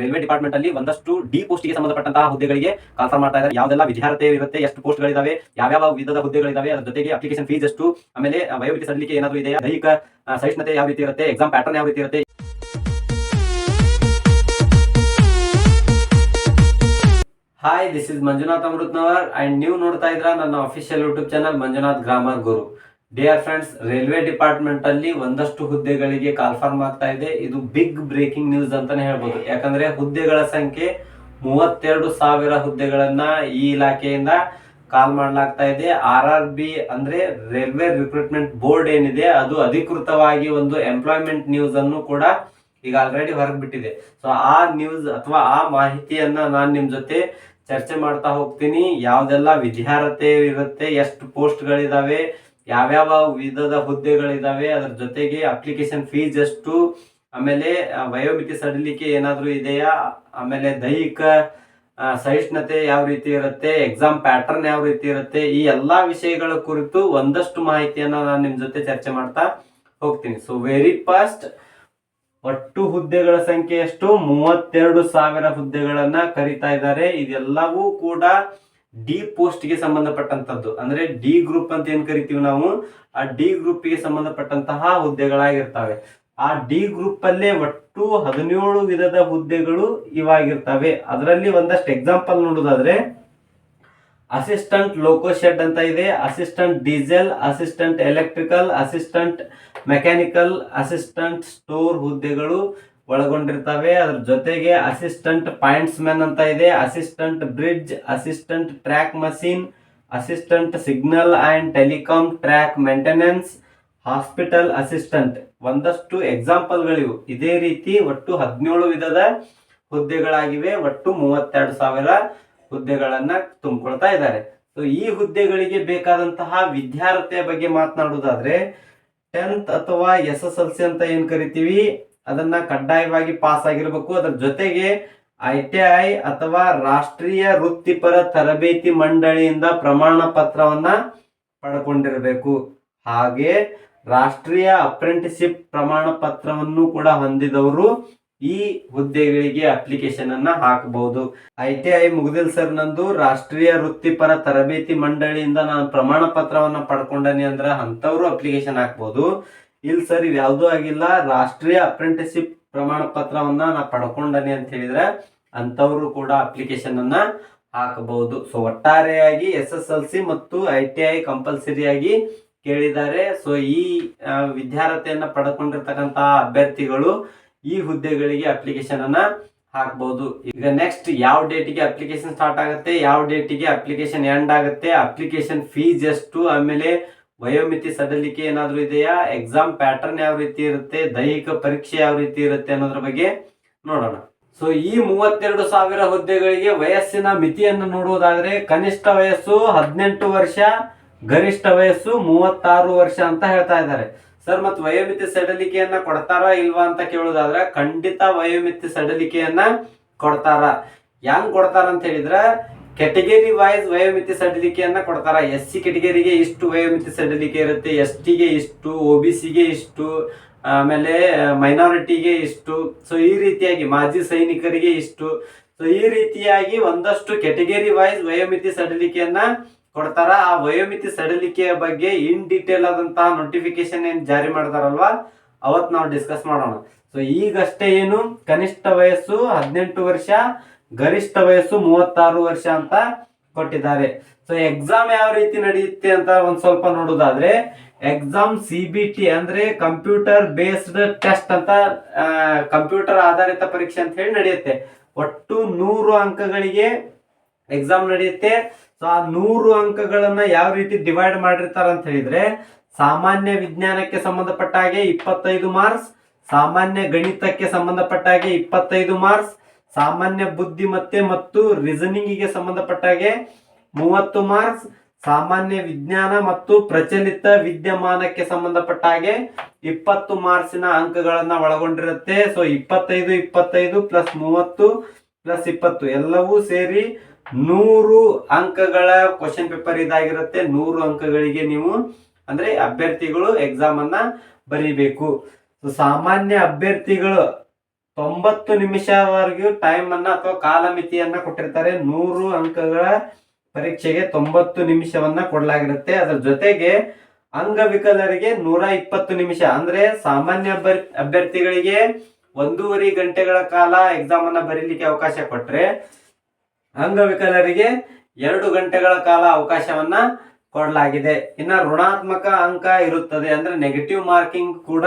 Railway department ಅಲ್ಲಿ ಒಂದಷ್ಟು D ಪೋಸ್ಟ್ಗೆ ಸಂಬಂಧಪಟ್ಟಂತಹ ಹುದ್ದೆಗಳಿಗೆ ಕನ್ಫರ್ಮ್ ಮಾಡ್ತಾ ಇದ್ದಾರೆ. ಯಾವ್ದೆಲ್ಲ ವಿದ್ಯಾರ್ಥಿ ಇರುತ್ತೆ, ಎಷ್ಟು ಪೋಸ್ಟ್ ಗಳಿದಾವೆ, ಯಾವ್ಯಾವ ವಿಧದ ಹುದ್ದೆಗಳಿದಾವೆ, ಅದರ ಜೊತೆಗೆ ಅಪ್ಲಿಕೇಶನ್ ಫೀಸ್ ಎಷ್ಟು, ಆಮೇಲೆ ವಯೋಮಿತಿ ಸಲ್ಲಿಕೆ ಏನಾದರೂ ಇದೆಯಾ? ದೈಹಿಕ ಸಹಿಷ್ಣುತೆ ಯಾವ ರೀತಿ ಇರುತ್ತೆ ಎಕ್ಸಾಮ್ ಪ್ಯಾಟರ್ನ್ ಯಾವ ರೀತಿ ಇರುತ್ತೆ? Hi this is Manjunath Amritnavar and ನೀವು ನೋಡ್ತಾ ಇದ್ರ ನನ್ನ official YouTube channel Manjunath grammar Guru dear friends railway department ಅಲ್ಲಿ ಒಂದಷ್ಟು ಹುದ್ದೆಗಳಿಗೆ ಕಾಲ್ಫಾರ್ಮ್ ಆಗ್ತಾ ಇದೆ. ಇದು ಬಿಗ್ ಬ್ರೇಕಿಂಗ್ ನ್ಯೂಸ್ ಅಂತಾನೆ ಹೇಳ್ಬೋದು. ಯಾಕಂದ್ರೆ ಹುದ್ದೆಗಳ ಸಂಖ್ಯೆ ಮೂವತ್ತೆರಡು ಸಾವಿರ ಹುದ್ದೆಗಳನ್ನ ಈ ಇಲಾಖೆಯಿಂದ ಕಾಲ್ ಮಾಡಲಾಗ್ತಾ ಇದೆ. ಆರ್ ಆರ್ ಬಿ ಅಂದ್ರೆ ರೈಲ್ವೆ ರಿಕ್ರೂಟ್ಮೆಂಟ್ ಬೋರ್ಡ್ ಏನಿದೆ, ಅದು ಅಧಿಕೃತವಾಗಿ ಒಂದು ಎಂಪ್ಲಾಯ್ಮೆಂಟ್ ನ್ಯೂಸ್ ಅನ್ನು ಕೂಡ ಈಗ ಆಲ್ರೆಡಿ ಹೊರಗೆ ಬಿಟ್ಟಿದೆ ಸೊ ಆ ನ್ಯೂಸ್ ಅಥವಾ ಆ ಮಾಹಿತಿಯನ್ನ ನಾನು ನಿಮ್ ಜೊತೆ ಚರ್ಚೆ ಮಾಡ್ತಾ ಹೋಗ್ತೀನಿ. ಯಾವ್ದೆಲ್ಲ ವಿದ್ಯಾರ್ಹತೆ ಇರುತ್ತೆ, ಎಷ್ಟು ಪೋಸ್ಟ್ಗಳಿದಾವೆ ಯಾವ್ಯಾವ ವಿಧದ ಹುದ್ದೆಗಳಿದಾವೆ, ಅದ್ರ ಜೊತೆಗೆ ಅಪ್ಲಿಕೇಶನ್ ಫೀಸ್ ಎಷ್ಟು, ಆಮೇಲೆ ವಯೋಮಿತಿ ಸಡಿಲಿಕ್ಕೆ ಏನಾದರೂ ಇದೆಯಾ, ಆಮೇಲೆ ದೈಹಿಕ ಸಹಿಷ್ಣುತೆ ಯಾವ ರೀತಿ ಇರುತ್ತೆ ಎಕ್ಸಾಮ್ ಪ್ಯಾಟರ್ನ್ ಯಾವ ರೀತಿ ಇರುತ್ತೆ, ಈ ಎಲ್ಲಾ ವಿಷಯಗಳ ಕುರಿತು ಒಂದಷ್ಟು ಮಾಹಿತಿಯನ್ನ ನಾನು ನಿಮ್ ಜೊತೆ ಚರ್ಚೆ ಮಾಡ್ತಾ ಹೋಗ್ತೀನಿ. ಸೊ ವೆರಿ ಫಸ್ಟ್ ಒಟ್ಟು ಹುದ್ದೆಗಳ ಸಂಖ್ಯೆ ಎಷ್ಟು? ಮೂವತ್ತೆರಡು ಸಾವಿರ ಹುದ್ದೆಗಳನ್ನ ಕರಿತಾ ಇದ್ದಾರೆ. ಇದೆಲ್ಲವೂ ಕೂಡ ಡಿ ಪೋಸ್ಟ್ಗೆ ಸಂಬಂಧಪಟ್ಟಂತದ್ದು ಅಂದ್ರೆ ಡಿ ಗ್ರೂಪ್ ಅಂತ ಏನ್ ಕರಿತೀವಿ ನಾವು? ಆ ಡಿ ಗ್ರೂಪ್ಗೆ ಸಂಬಂಧಪಟ್ಟಂತಹ ಹುದ್ದೆಗಳಾಗಿರ್ತವೆ. ಆ ಡಿ ಗ್ರೂಪ್ ಅಲ್ಲೇ ಒಟ್ಟು ಹದಿನೇಳು ವಿಧದ ಹುದ್ದೆಗಳು ಇವಾಗಿರ್ತವೆ. ಅದರಲ್ಲಿ ಒಂದಷ್ಟು ಎಕ್ಸಾಂಪಲ್ ನೋಡೋದಾದ್ರೆ ಅಸಿಸ್ಟೆಂಟ್ ಲೋಕೋ ಶೆಡ್ ಅಂತ ಇದೆ. Assistant diesel assistant electrical assistant mechanical assistant store ಹುದ್ದೆಗಳು ಒಳಗೊಂಡಿರ್ತವೆ. ಅದ್ರ ಜೊತೆಗೆ ಅಸಿಸ್ಟೆಂಟ್ ಪಾಯಿಂಟ್ಸ್ ಮ್ಯಾನ್ ಅಂತ ಇದೆ. Assistant bridge assistant track machine assistant signal and telecom track maintenance hospital assistant ಒಂದಷ್ಟು ಎಕ್ಸಾಂಪಲ್ಗಳಿವು ಇದೇ ರೀತಿ ಒಟ್ಟು ಹದಿನೇಳು ವಿಧದ ಹುದ್ದೆಗಳಾಗಿವೆ. ಒಟ್ಟು ಮೂವತ್ತೆರಡು ಸಾವಿರ ಹುದ್ದೆಗಳನ್ನ ತುಂಬಿಕೊಳ್ತಾ ಇದ್ದಾರೆ. ಸೊ ಈ ಹುದ್ದೆಗಳಿಗೆ ಬೇಕಾದಂತಹ ವಿದ್ಯಾರ್ಥಿಯ ಬಗ್ಗೆ ಮಾತನಾಡುವುದಾದ್ರೆ ಟೆಂತ್ ಅಥವಾ ಎಸ್ ಎಸ್ ಎಲ್ ಸಿ ಅಂತ ಏನ್ ಕರಿತೀವಿ? ಅದನ್ನ ಕಡ್ಡಾಯವಾಗಿ ಪಾಸ್ ಆಗಿರ್ಬೇಕು. ಅದ್ರ ಜೊತೆಗೆ ಐ ಟಿ ಐ ಅಥವಾ ರಾಷ್ಟ್ರೀಯ ವೃತ್ತಿಪರ ತರಬೇತಿ ಮಂಡಳಿಯಿಂದ ಪ್ರಮಾಣ ಪತ್ರವನ್ನ ಪಡ್ಕೊಂಡಿರಬೇಕು. ಹಾಗೆ ರಾಷ್ಟ್ರೀಯ ಅಪ್ರೆಂಟಿಸಿಪ್ ಪ್ರಮಾಣ ಪತ್ರವನ್ನು ಕೂಡ ಹೊಂದಿದವರು ಈ ಹುದ್ದೆಗಳಿಗೆ ಅಪ್ಲಿಕೇಶನ್ ಅನ್ನ ಹಾಕಬಹುದು ಐ ಟಿ ಐ ಮುಗಿದಿಲ್ ಸರ್ ನಂದು, ರಾಷ್ಟ್ರೀಯ ವೃತ್ತಿಪರ ತರಬೇತಿ ಮಂಡಳಿಯಿಂದ ನಾನು ಪ್ರಮಾಣ ಪತ್ರವನ್ನ ಪಡ್ಕೊಂಡನಿ ಅಂದ್ರೆ ಅಂತವ್ರು ಅಪ್ಲಿಕೇಶನ್ ಹಾಕ್ಬೋದು. ಇಲ್ಲ ಸರ್, ಇದು ಯಾವುದೂ ಆಗಿಲ್ಲ. ರಾಷ್ಟ್ರೀಯ ಅಪ್ರೆಂಟಿಸಿಪ್ ಪ್ರಮಾಣ ಪತ್ರವನ್ನ ನಾ ಪಡ್ಕೊಂಡನಿ ಅಂತ ಹೇಳಿದ್ರೆ ಅಂಥವರು ಕೂಡ ಅಪ್ಲಿಕೇಶನ್ ಅನ್ನ ಹಾಕಬಹುದು. ಸೊ ಒಟ್ಟಾರೆಯಾಗಿ ಎಸ್ ಎಸ್ ಎಲ್ ಸಿ ಮತ್ತು ಐ ಟಿ ಐ ಕಂಪಲ್ಸರಿಯಾಗಿ ಕೇಳಿದ್ದಾರೆ. ಸೊ ಈ ವಿದ್ಯಾರ್ಹತೆಯನ್ನ ಪಡ್ಕೊಂಡಿರ್ತಕ್ಕಂತಹ ಅಭ್ಯರ್ಥಿಗಳು ಈ ಹುದ್ದೆಗಳಿಗೆ ಅಪ್ಲಿಕೇಶನ್ ಅನ್ನ ಹಾಕ್ಬಹುದು. ಈಗ ನೆಕ್ಸ್ಟ್ ಯಾವ ಡೇಟಿಗೆ ಅಪ್ಲಿಕೇಶನ್ ಸ್ಟಾರ್ಟ್ ಆಗುತ್ತೆ, ಯಾವ ಡೇಟಿಗೆ ಅಪ್ಲಿಕೇಶನ್ ಎಂಡ್ ಆಗುತ್ತೆ ಅಪ್ಲಿಕೇಶನ್ ಫೀಸ್ ಎಷ್ಟು, ಆಮೇಲೆ ವಯೋಮಿತಿ ಸಡಿಲಿಕೆ ಏನಾದರೂ ಇದೆಯಾ? ಎಕ್ಸಾಮ್ ಪ್ಯಾಟರ್ನ್ ಯಾವ ರೀತಿ ಇರುತ್ತೆ? ದೈಹಿಕ ಪರೀಕ್ಷೆ ಯಾವ ರೀತಿ ಇರುತ್ತೆ ಅನ್ನೋದ್ರ ಬಗ್ಗೆ ನೋಡೋಣ. ಸೊ ಈ ಮೂವತ್ತೆರಡು ಸಾವಿರ ಹುದ್ದೆಗಳಿಗೆ ವಯಸ್ಸಿನ ಮಿತಿಯನ್ನು ನೋಡುವುದಾದ್ರೆ ಕನಿಷ್ಠ ವಯಸ್ಸು ಹದಿನೆಂಟು ವರ್ಷ, ಗರಿಷ್ಠ ವಯಸ್ಸು ಮೂವತ್ತಾರು ವರ್ಷ ಅಂತ ಹೇಳ್ತಾ ಇದ್ದಾರೆ. ಸರ್ ಮತ್ ವಯೋಮಿತಿ ಸಡಿಲಿಕೆಯನ್ನ ಕೊಡ್ತಾರಾ ಇಲ್ವಾ ಅಂತ ಕೇಳೋದಾದ್ರೆ ಖಂಡಿತ ವಯೋಮಿತಿ ಸಡಿಲಿಕೆಯನ್ನ ಕೊಡ್ತಾರ. ಹೆಂಗ್ ಕೊಡ್ತಾರ ಅಂತ ಹೇಳಿದ್ರ ಕೆಟಗರಿ ವೈಸ್ ವಯೋಮಿತಿ ಸಡಿಲಿಕೆಯನ್ನ ಕೊಡ್ತಾರ. ಎಸ್ ಸಿ ಕೆಟಗರಿಗೆ ಇಷ್ಟು ವಯೋಮಿತಿ ಸಡಿಲಿಕೆ ಇರುತ್ತೆ. ಎಸ್ ಟಿಗೆ ಇಷ್ಟು ಒ ಬಿ ಸಿಗೆ ಇಷ್ಟು, ಆಮೇಲೆ ಮೈನಾರಿಟಿಗೆ ಇಷ್ಟು. ಸೊ ಈ ರೀತಿಯಾಗಿ ಮಾಜಿ ಸೈನಿಕರಿಗೆ ಇಷ್ಟು. ಸೊ ಈ ರೀತಿಯಾಗಿ ಒಂದಷ್ಟು ಕೆಟಗರಿ ವೈಸ್ ವಯೋಮಿತಿ ಸಡಿಲಿಕೆಯನ್ನ ಕೊಡ್ತಾರ. ಆ ವಯೋಮಿತಿ ಸಡಿಲಿಕೆಯ ಬಗ್ಗೆ ಇನ್ ಡೀಟೇಲ್ ಆದಂತಹ ನೋಟಿಫಿಕೇಶನ್ ಏನ್ ಜಾರಿ ಮಾಡ್ತಾರಲ್ವಾ? ಅವತ್ ನಾವು ಡಿಸ್ಕಸ್ ಮಾಡೋಣ. ಸೊ ಈಗಷ್ಟೇ ಏನು? ಕನಿಷ್ಠ ವಯಸ್ಸು ಹದಿನೆಂಟು ವರ್ಷ ಗರಿಷ್ಠ ವಯಸ್ಸು ಮೂವತ್ತಾರು ವರ್ಷ ಅಂತ ಕೊಟ್ಟಿದ್ದಾರೆ. ಸೊ ಎಕ್ಸಾಮ್ ಯಾವ ರೀತಿ ನಡೆಯುತ್ತೆ ಅಂತ ಒಂದ್ ಸ್ವಲ್ಪ ನೋಡೋದಾದ್ರೆ ಎಕ್ಸಾಮ್ ಸಿ ಬಿ ಟಿ ಅಂದ್ರೆ ಕಂಪ್ಯೂಟರ್ ಬೇಸ್ಡ್ ಟೆಸ್ಟ್ ಅಂತ ಕಂಪ್ಯೂಟರ್ ಆಧಾರಿತ ಪರೀಕ್ಷೆ ಅಂತ ಹೇಳಿ ನಡೆಯುತ್ತೆ. ಒಟ್ಟು ನೂರು ಅಂಕಗಳಿಗೆ ಎಕ್ಸಾಮ್ ನಡೆಯುತ್ತೆ. ಸೊ ಆ ನೂರು ಅಂಕಗಳನ್ನ ಯಾವ ರೀತಿ ಡಿವೈಡ್ ಮಾಡಿರ್ತಾರ ಅಂತ ಹೇಳಿದ್ರೆ, ಸಾಮಾನ್ಯ ವಿಜ್ಞಾನಕ್ಕೆ ಸಂಬಂಧಪಟ್ಟ ಹಾಗೆ ಇಪ್ಪತ್ತೈದು ಮಾರ್ಕ್ಸ್ ಸಾಮಾನ್ಯ ಗಣಿತಕ್ಕೆ ಸಂಬಂಧಪಟ್ಟ ಹಾಗೆ ಇಪ್ಪತ್ತೈದು ಮಾರ್ಕ್ಸ್ ಸಾಮಾನ್ಯ ಬುದ್ಧಿಮತ್ತೆ ಮತ್ತು ರೀಸನಿಂಗ್ಗೆ ಸಂಬಂಧಪಟ್ಟ ಹಾಗೆ ಮೂವತ್ತು ಮಾರ್ಕ್ಸ್ ಸಾಮಾನ್ಯ ವಿಜ್ಞಾನ ಮತ್ತು ಪ್ರಚಲಿತ ವಿದ್ಯಮಾನಕ್ಕೆ ಸಂಬಂಧಪಟ್ಟ ಹಾಗೆ ಇಪ್ಪತ್ತು ಮಾರ್ಕ್ಸಿನ ಅಂಕಗಳನ್ನ ಒಳಗೊಂಡಿರುತ್ತೆ. ಸೊ ಇಪ್ಪತ್ತೈದು ಇಪ್ಪತ್ತೈದು ಪ್ಲಸ್ ಮೂವತ್ತು ಪ್ಲಸ್ ಇಪ್ಪತ್ತು ಎಲ್ಲವೂ ಸೇರಿ ನೂರು ಅಂಕಗಳ ಕ್ವಶನ್ ಪೇಪರ್ ಇದಾಗಿರುತ್ತೆ. ನೂರು ಅಂಕಗಳಿಗೆ ನೀವು ಅಂದ್ರೆ ಅಭ್ಯರ್ಥಿಗಳು ಎಕ್ಸಾಮ್ ಅನ್ನ ಬರೀಬೇಕು. ಸಾಮಾನ್ಯ ಅಭ್ಯರ್ಥಿಗಳು ತೊಂಬತ್ತು ನಿಮಿಷವರೆಗೂ ಟೈಮ್ ಅನ್ನ ಅಥವಾ ಕಾಲಮಿತಿಯನ್ನ ಕೊಟ್ಟಿರ್ತಾರೆ. ನೂರು ಅಂಕಗಳ ಪರೀಕ್ಷೆಗೆ ತೊಂಬತ್ತು ನಿಮಿಷವನ್ನ ಕೊಡಲಾಗಿರುತ್ತೆ. ಅದರ ಜೊತೆಗೆ ಅಂಗವಿಕಲರಿಗೆ ನೂರ ಇಪ್ಪತ್ತು ನಿಮಿಷ. ಅಂದ್ರೆ ಸಾಮಾನ್ಯ ಅಭ್ಯರ್- ಅಭ್ಯರ್ಥಿಗಳಿಗೆ ಒಂದೂವರೆ ಗಂಟೆಗಳ ಕಾಲ ಎಕ್ಸಾಮ್ ಅನ್ನ ಬರೀಲಿಕ್ಕೆ ಅವಕಾಶ ಕೊಟ್ರೆ ಅಂಗವಿಕಲರಿಗೆ ಎರಡು ಗಂಟೆಗಳ ಕಾಲ ಅವಕಾಶವನ್ನ ಕೊಡಲಾಗಿದೆ. ಇನ್ನ ಋಣಾತ್ಮಕ ಅಂಕ ಇರುತ್ತದೆ. ಅಂದ್ರೆ ನೆಗೆಟಿವ್ ಮಾರ್ಕಿಂಗ್ ಕೂಡ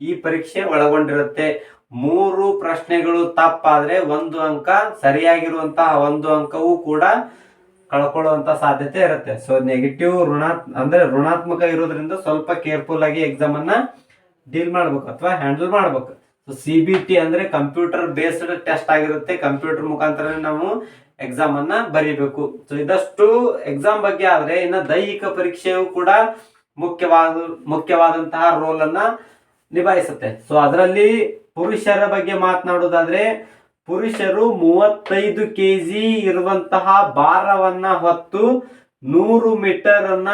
ಈ ಪರೀಕ್ಷೆ ಒಳಗೊಂಡಿರುತ್ತೆ. ಮೂರು ಪ್ರಶ್ನೆಗಳು ತಪ್ಪಾದ್ರೆ ಒಂದು ಅಂಕ ಸರಿಯಾಗಿರುವಂತಹ ಒಂದು ಅಂಕವೂ ಕೂಡ ಕಳ್ಕೊಳ್ಳುವಂತ ಸಾಧ್ಯತೆ ಇರುತ್ತೆ. ಸೊ ನೆಗೆಟಿವ್ ಋಣಾತ್, ಅಂದ್ರೆ ಋಣಾತ್ಮಕ ಇರೋದ್ರಿಂದ ಸ್ವಲ್ಪ ಕೇರ್ಫುಲ್ ಆಗಿ ಎಕ್ಸಾಮ್ ಅನ್ನ ಡೀಲ್ ಮಾಡ್ಬೇಕು ಅಥವಾ ಹ್ಯಾಂಡಲ್ ಮಾಡ್ಬೇಕು. ಸೊ ಸಿ ಬಿ ಟಿ ಅಂದ್ರೆ ಕಂಪ್ಯೂಟರ್ ಬೇಸ್ಡ್ ಟೆಸ್ಟ್ ಆಗಿರುತ್ತೆ. ಕಂಪ್ಯೂಟರ್ ಮುಖಾಂತರ ನಾವು ಎಕ್ಸಾಮ್ ಅನ್ನ ಬರೀಬೇಕು. ಸೊ ಇದಷ್ಟು ಎಕ್ಸಾಮ್ ಬಗ್ಗೆ ಆದ್ರೆ ಇನ್ನು ದೈಹಿಕ ಪರೀಕ್ಷೆಯು ಕೂಡ ಮುಖ್ಯವಾದ, ಮುಖ್ಯವಾದಂತಹ ರೋಲ್ ಅನ್ನ ನಿಭಾಯಿಸುತ್ತೆ. ಸೊ ಅದರಲ್ಲಿ ಪುರುಷರ ಬಗ್ಗೆ ಮಾತನಾಡೋದಾದ್ರೆ ಪುರುಷರು ಮೂವತ್ತೈದು ಕೆ ಜಿ ಇರುವಂತಹ ಭಾರವನ್ನ ಹೊತ್ತು ನೂರು ಮೀಟರ್ ಅನ್ನ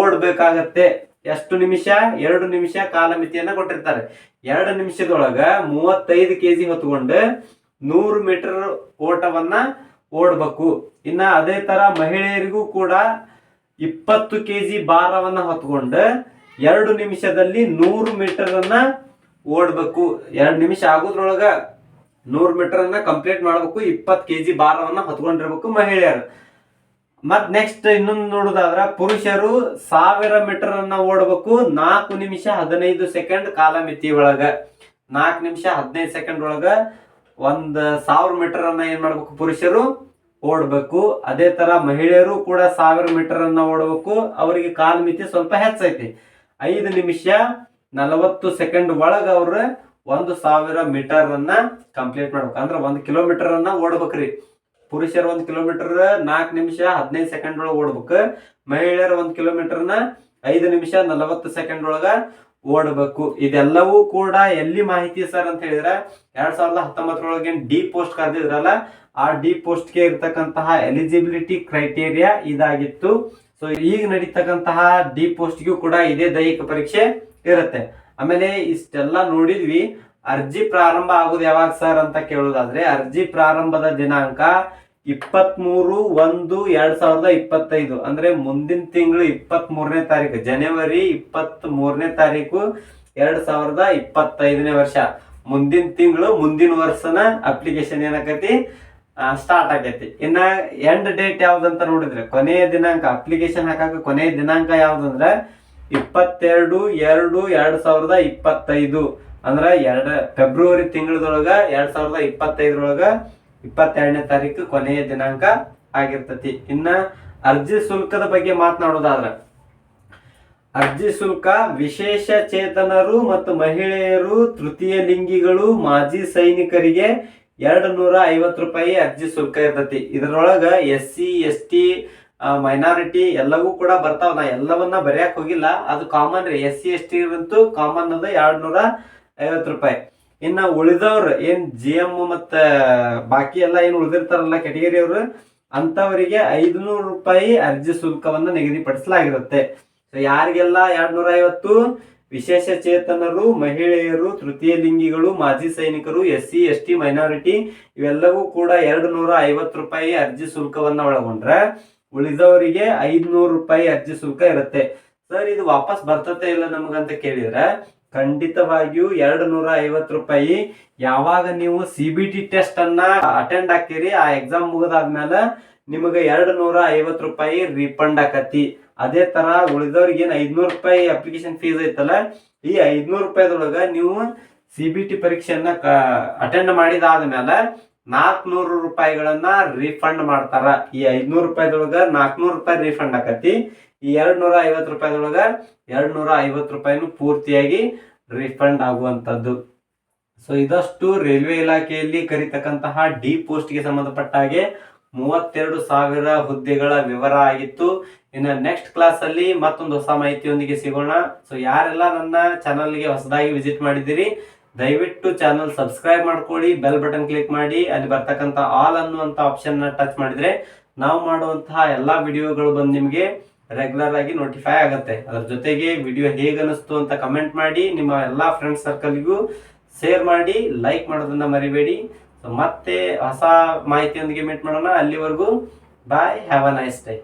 ಓಡ್ಬೇಕಾಗತ್ತೆ. ಎಷ್ಟು ನಿಮಿಷ? ಎರಡು ನಿಮಿಷ ಕಾಲಮಿತಿಯನ್ನ ಕೊಟ್ಟಿರ್ತಾರೆ. ಎರಡು ನಿಮಿಷದೊಳಗ ಮೂವತ್ತೈದು ಕೆ ಜಿ ಹೊತ್ಕೊಂಡು ನೂರು ಮೀಟರ್ ಓಟವನ್ನ ಓಡ್ಬೇಕು. ಇನ್ನ ಅದೇ ತರ ಮಹಿಳೆಯರಿಗೂ ಕೂಡ ಇಪ್ಪತ್ತು ಕೆ ಜಿ ಭಾರವನ್ನ ಹೊತ್ಕೊಂಡು ಎರಡು ನಿಮಿಷದಲ್ಲಿ ನೂರು ಮೀಟರ್ ಅನ್ನ ಓಡ್ಬೇಕು. ಎರಡು ನಿಮಿಷ ಆಗೋದ್ರೊಳಗ ನೂರು ಮೀಟರ್ ಅನ್ನ ಕಂಪ್ಲೀಟ್ ಮಾಡ್ಬೇಕು. ಇಪ್ಪತ್ತು ಕೆಜಿ ಭಾರವನ್ನ ಹೊತ್ಕೊಂಡಿರ್ಬೇಕು ಮಹಿಳೆಯರು. ಮತ್ ನೆಕ್ಸ್ಟ್ ಇನ್ನೊಂದು ನೋಡುದಾದ್ರ ಪುರುಷರು ಸಾವಿರ ಮೀಟರ್ ಅನ್ನ ಓಡಬೇಕು. ನಾಲ್ಕು ನಿಮಿಷ ಹದಿನೈದು ಸೆಕೆಂಡ್ ಕಾಲಮಿತಿ ಒಳಗ. ನಾಲ್ಕು ನಿಮಿಷ ಹದಿನೈದು ಸೆಕೆಂಡ್ ಒಳಗ ಒಂದ್ ಸಾವಿರ ಮೀಟರ್ ಅನ್ನ ಏನ್ ಮಾಡ್ಬೇಕು ಪುರುಷರು? ಓಡ್ಬೇಕು. ಅದೇ ತರ ಮಹಿಳೆಯರು ಕೂಡ ಸಾವಿರ ಮೀಟರ್ ಅನ್ನ ಓಡಬೇಕು. ಅವರಿಗೆ ಕಾಲಮಿತಿ ಸ್ವಲ್ಪ ಹೆಚ್ಚೈತಿ. ಐದು ನಿಮಿಷ ನಲವತ್ತು ಸೆಕೆಂಡ್ ಒಳಗ ಅವ್ರ ಒಂದು ಸಾವಿರ ಮೀಟರ್ ಅನ್ನ ಕಂಪ್ಲೀಟ್ ಮಾಡ್ಬೇಕು. ಅಂದ್ರೆ ಒಂದು ಕಿಲೋಮೀಟರ್ ಅನ್ನ ಓಡ್ಬೇಕ್ರಿ. ಪುರುಷರು ಒಂದ್ ಕಿಲೋಮೀಟರ್ ನಾಲ್ಕು ನಿಮಿಷ ಹದಿನೈದು ಸೆಕೆಂಡ್ ಒಳಗೆ ಓಡ್ಬೇಕು. ಮಹಿಳೆಯರ ಒಂದ್ ಕಿಲೋಮೀಟರ್ನ ಐದು ನಿಮಿಷ ನಲವತ್ತು ಸೆಕೆಂಡ್ ಒಳಗ ಓಡಬೇಕು. ಇದೆಲ್ಲವೂ ಕೂಡ ಎಲ್ಲಿ ಮಾಹಿತಿ ಸರ್ ಅಂತ ಹೇಳಿದ್ರೆ ಎರಡ್ ಸಾವಿರದ ಹತ್ತೊಂಬತ್ತರೊಳಗೆ ಡಿ ಪೋಸ್ಟ್ ಕರೆದಿದ್ರಲ್ಲ, ಆ ಡಿ ಪೋಸ್ಟ್ಗೆ ಇರ್ತಕ್ಕಂತಹ ಎಲಿಜಿಬಿಲಿಟಿ ಕ್ರೈಟೇರಿಯಾ ಇದಾಗಿತ್ತು. ಸೊ ಈಗ ನಡೀತಕ್ಕಂತಹ ಡಿ ಪೋಸ್ಟ್ಗೂ ಕೂಡ ಇದೇ ದೈಹಿಕ ಪರೀಕ್ಷೆ ಇರುತ್ತೆ. ಆಮೇಲೆ ಇಷ್ಟೆಲ್ಲ ನೋಡಿದ್ವಿ. ಅರ್ಜಿ ಪ್ರಾರಂಭ ಆಗುದು ಯಾವಾಗ ಸರ್ ಅಂತ ಕೇಳೋದಾದ್ರೆ ಅರ್ಜಿ ಪ್ರಾರಂಭದ ದಿನಾಂಕ ಇಪ್ಪತ್ತ್ ಮೂರು ಒಂದು ಎರಡ್ ಸಾವಿರದ ಇಪ್ಪತ್ತೈದು. ಅಂದ್ರೆ ಮುಂದಿನ ತಿಂಗಳು ಇಪ್ಪತ್ತ್ ಮೂರನೇ ತಾರೀಕು, ಜನವರಿ ಇಪ್ಪತ್ತ್ ಮೂರನೇ ತಾರೀಕು ಎರಡ್ ಸಾವಿರದ ಇಪ್ಪತ್ತೈದನೇ ವರ್ಷ. ಮುಂದಿನ ತಿಂಗಳು ಮುಂದಿನ ವರ್ಷನ ಅಪ್ಲಿಕೇಶನ್ ಏನಾಕತಿ? ಸ್ಟಾರ್ಟ್ ಆಗೈತಿ. ಇನ್ನ ಎಂಡ್ ಡೇಟ್ ಯಾವ್ದಂತ ನೋಡಿದ್ರೆ ಕೊನೆಯ ದಿನಾಂಕ ಅಪ್ಲಿಕೇಶನ್ ಹಾಕಕ ಕೊನೆಯ ದಿನಾಂಕ ಯಾವ್ದಂದ್ರೆ ಇಪ್ಪತ್ತೆರಡು, ಎರಡು, ಎರಡ್ ಸಾವಿರದ ಇಪ್ಪತ್ತೈದು. ಅಂದ್ರ ಎರಡ ಫೆಬ್ರವರಿ ತಿಂಗಳದೊಳಗ ಎರಡ್ ಸಾವಿರದ ಇಪ್ಪತ್ತೈದರೊಳಗ ಇಪ್ಪತ್ತೆರಡನೇ ತಾರೀಕು ಕೊನೆಯ ದಿನಾಂಕ ಆಗಿರ್ತತಿ. ಇನ್ನ ಅರ್ಜಿ ಶುಲ್ಕದ ಬಗ್ಗೆ ಮಾತನಾಡೋದಾದ್ರ, ಅರ್ಜಿ ಶುಲ್ಕ ವಿಶೇಷ ಚೇತನರು ಮತ್ತು ಮಹಿಳೆಯರು, ತೃತೀಯ ಲಿಂಗಿಗಳು, ಮಾಜಿ ಸೈನಿಕರಿಗೆ ಎರಡು ನೂರ ಐವತ್ತು ರೂಪಾಯಿ ಅರ್ಜಿ ಶುಲ್ಕ ಇರ್ತತಿ. ಇದರೊಳಗ S C, S T minority ಎಲ್ಲವೂ ಕೂಡ ಬರ್ತಾವ. ನಾ ಎಲ್ಲವನ್ನ ಬರೆಯಕ್ ಹೋಗಿಲ್ಲ. ಅದು ಕಾಮನ್ ರೀ. ಎಸ್ ಸಿ ಎಸ್ ಟಿ ಅಂತೂ ಕಾಮನ್ ಅದು. ಎರಡ್ ನೂರ ಐವತ್ತು ರೂಪಾಯಿ. ಇನ್ನ ಉಳಿದವ್ರು ಏನ್ ಜಿ ಎಂ ಮತ್ತ ಬಾಕಿ ಎಲ್ಲ ಏನ್ ಉಳಿದಿರ್ತಾರಲ್ಲ ಕೆಟಗರಿ ಅವರು, ಅಂತವರಿಗೆ ಐದುನೂರು ರೂಪಾಯಿ ಅರ್ಜಿ ಶುಲ್ಕವನ್ನು ನಿಗದಿಪಡಿಸಲಾಗಿರುತ್ತೆ. ಸೊ ಯಾರಿಗೆಲ್ಲ ಎರಡ್ ನೂರ ಐವತ್ತು, ವಿಶೇಷ ಚೇತನರು, ಮಹಿಳೆಯರು, ತೃತೀಯ ಲಿಂಗಿಗಳು, ಮಾಜಿ ಸೈನಿಕರು S C S T minority ಇವೆಲ್ಲವೂ ಕೂಡ ಎರಡು ನೂರ ಐವತ್ತು ರೂಪಾಯಿ ಅರ್ಜಿ ಶುಲ್ಕವನ್ನ ಒಳಗೊಂಡ್ರೆ ಉಳಿದವರಿಗೆ ಐದ್ನೂರು ರೂಪಾಯಿ ಅರ್ಜಿ ಶುಲ್ಕ ಇರುತ್ತೆ. ಸರ್, ಇದು ವಾಪಸ್ ಬರ್ತತೆ ಇಲ್ಲ ನಮಗಂತ ಕೇಳಿದ್ರೆ ಖಂಡಿತವಾಗಿಯೂ ಎರಡು ನೂರ ಐವತ್ತು ರೂಪಾಯಿ ಯಾವಾಗ ನೀವು ಸಿ ಬಿ ಟಿ ಟೆಸ್ಟ್ ಅನ್ನ ಅಟೆಂಡ್ ಹಾಕಿರಿ ಆ ಎಕ್ಸಾಮ್ ಮುಗಿದಾದ್ಮೇಲೆ ನಿಮಗೆ ಎರಡು ನೂರ ಐವತ್ತು ರೂಪಾಯಿ ರೀಫಂಡ್ ಆಕತಿ. ಅದೇ ತರ ಉಳಿದವ್ರಿಗೆ ಏನ್ ಐದ್ನೂರು ರೂಪಾಯಿ ಅಪ್ಲಿಕೇಶನ್ ಫೀಸ್ ಐತಲ್ಲ, ಈ ಐದ್ನೂರು ರೂಪಾಯಿದೊಳಗ ನೀವು ಸಿ ಬಿ ಟಿ ಪರೀಕ್ಷೆಯನ್ನ ಅಟೆಂಡ್ ಮಾಡಿದಾದ್ಮೇಲೆ ನಾಲ್ಕುನೂರು ರೂಪಾಯಿಗಳನ್ನ ರೀಫಂಡ್ ಮಾಡ್ತಾರ. ಈ ಐದ್ನೂರು ರೂಪಾಯಿದೊಳಗ ನಾಲ್ಕುನೂರು ರೂಪಾಯಿ ರೀಫಂಡ್ ಆಕತಿ. ಈ ಎರಡ್ ನೂರ ಐವತ್ತು ರೂಪಾಯಿದೊಳಗ ಎರಡ್ ನೂರ ಐವತ್ತು ರೂಪಾಯಿನೂ ಪೂರ್ತಿಯಾಗಿ ರೀಫಂಡ್ ಆಗುವಂತದ್ದು ಸೊ ಇದಷ್ಟು ರೈಲ್ವೆ ಇಲಾಖೆಯಲ್ಲಿ ಕರೀತಕ್ಕಂತಹ ಡಿ ಪೋಸ್ಟ್ಗೆ ಸಂಬಂಧಪಟ್ಟ ಹಾಗೆ ಮೂವತ್ತೆರಡು ಸಾವಿರ ಹುದ್ದೆಗಳ ವಿವರ ಆಗಿತ್ತು. ಇನ್ನು ನೆಕ್ಸ್ಟ್ ಕ್ಲಾಸ್ ಅಲ್ಲಿ ಮತ್ತೊಂದು ಹೊಸ ಮಾಹಿತಿಯೊಂದಿಗೆ ಸಿಗೋಣ. ಸೊ ಯಾರೆಲ್ಲ ನನ್ನ ಚಾನಲ್ಗೆ ಹೊಸದಾಗಿ ವಿಸಿಟ್ ಮಾಡಿದ್ದೀರಿ ದಯವಿಟ್ಟು ಚಾನಲ್ ಸಬ್ಸ್ಕ್ರೈಬ್ ಮಾಡ್ಕೊಳ್ಳಿ ಬೆಲ್ ಬಟನ್ ಕ್ಲಿಕ್ ಮಾಡಿ, ಅಲ್ಲಿ ಬರ್ತಕ್ಕಂಥ ಆಲ್ ಅನ್ನುವಂಥ ಆಪ್ಷನ್ನ ಟಚ್ ಮಾಡಿದ್ರೆ ನಾವು ಮಾಡುವಂತಹ ಎಲ್ಲಾ ವಿಡಿಯೋಗಳು ಬಂದು ನಿಮಗೆ ರೆಗ್ಯುಲರ್ ಆಗಿ ನೋಟಿಫೈ ಆಗುತ್ತೆ. ಅದ್ರ ಜೊತೆಗೆ ವಿಡಿಯೋ ಹೇಗೆ ಅನಿಸ್ತು ಅಂತ ಕಮೆಂಟ್ ಮಾಡಿ, ನಿಮ್ಮ ಎಲ್ಲಾ ಫ್ರೆಂಡ್ಸ್ ಸರ್ಕಲ್ಗೂ ಶೇರ್ ಮಾಡಿ ಲೈಕ್ ಮಾಡೋದನ್ನ ಮರಿಬೇಡಿ. ಮತ್ತೆ ಹೊಸ ಮಾಹಿತಿಯೊಂದಿಗೆ ಮೀಟ್ ಮಾಡೋಣ. ಅಲ್ಲಿವರೆಗೂ bye have a nice day